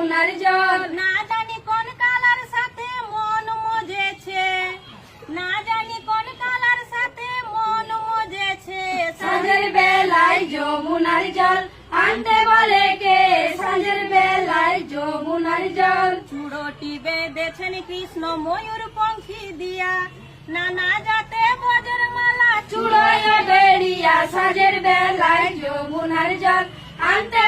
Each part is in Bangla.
যমুনার জল না জানি কোন কালার সাথে মন মজেছে। না জানি কোন কালার সাথে মন মজেছে। সাঁঝের বেলায় যমুনার জল আনতে বলে কে? সাঁঝের বেলায় যমুনার জল। চূড়টি বেঁধেছেন কৃষ্ণ ময়ূর পঙ্খী দিয়া। নানা জাতে ভজর মালা চুড়োয় বেরিয়া সাঁঝের বেলায় যমুনার জল আনতে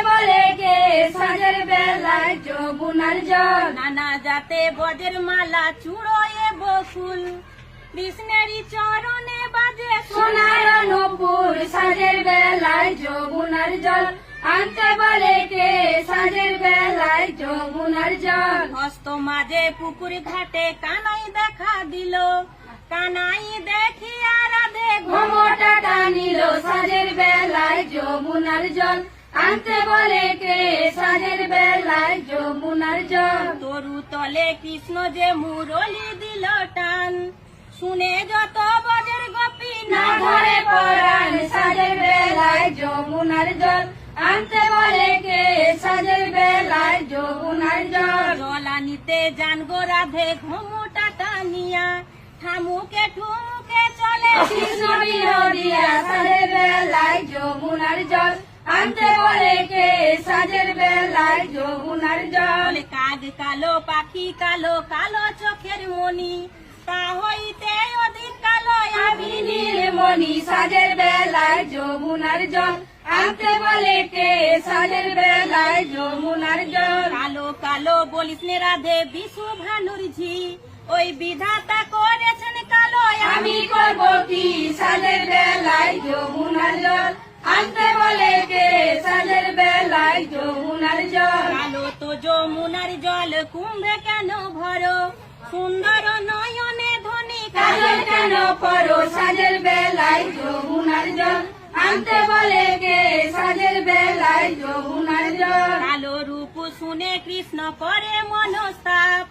সাঁঝের বেলায় যমুনার জল। নানা জাতে বজের মালা চূড়োয়ে বকুল। কৃষ্ণেরই চরণে বাজে সোনার নপুর সাঁঝের বেলায় যমুনার জল। আনতে বলে কে সাঁঝের বেলায় যমুনার জল? হস্ত মাঝে পুকুর ঘাটে কানাই দেখা দিল। কানাই দেখিয়া রাধে ঘমটা টানিল। সাজের বেলায় যমুনার জল। আনতে বলে কে? সাঁঝের বেলায় যমুনার জল। তরু তলে কৃষ্ণ যে মুরলি দিল টান। শুনে যত বজের গোপী না ধরে পরাণ সাঁঝের বেলায় যমুনার জল। আনতে বলে কে? সাঁঝের বেলায় যমুনার জল। জলানিতে জানগো রাধে ঘুমুটা টানিয়া। ঠামুকে ঠুমুকে চলে কৃষ্ণ বিরোধিয়া সাঁঝের বেলায় যমুনার জল। আনতে বলে কে? সাঁঝের বেলায় যমুনার জল। কাক কালো পাখি কালো কালো চোখের মনি তা হইতে অধিক কালো আমি নীলমণি। সাজের বেলায় যমুনার জল। আনতে বলে কে? সাজের বেলায় যমুনার জল। কালো কালো বলিস নে রাধে বিশু ভানুর ঝি ওই বিধাতা করেছেন কালো আমি করব কি? সাজের বেলায় যমুনার জল। আনতে কুম্ভে কেন ভরো? সুন্দর নয়নে ধনী কাজল কেন করো সাজের বেলায় যমুনার জল। আনতে বলে কে? সাজের বেলায় যমুনার জল। কালো রূপ শুনে কৃষ্ণ করে মনস্তাপ।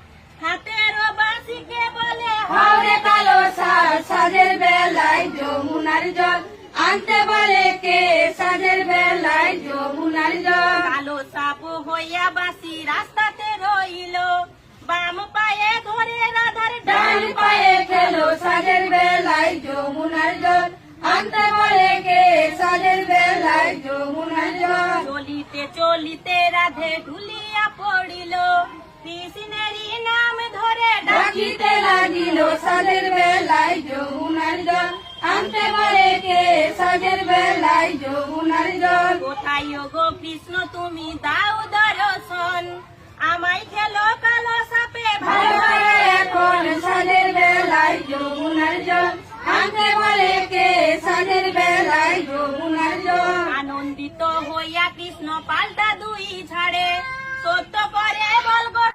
হাতের বাসিকে বলে হাওড়ে কালো সাজের বেলায় যমুনার জল। আনতে বলে পায়ে ধরে রাধার ডান পায়ে খেলো সাজের বেলায় যমুনার জল। আনতে বলে কে সাজের বেলায় যমুনার জল। চলিতে চলিতে রাধে ঢুলিয়া পড়িল। কৃষ্ণেরই নাম ধরে ডাকিতে লাগিল সাজের বেলায় যমুনার জল। আনতে বলে কে সাজের বেলায় যমুনার জল। কোথায় গো কৃষ্ণ তুমি? আনন্দিত হইয়া কৃষ্ণ পাল্টা দুই ছাড়ে সত্য করে বল গো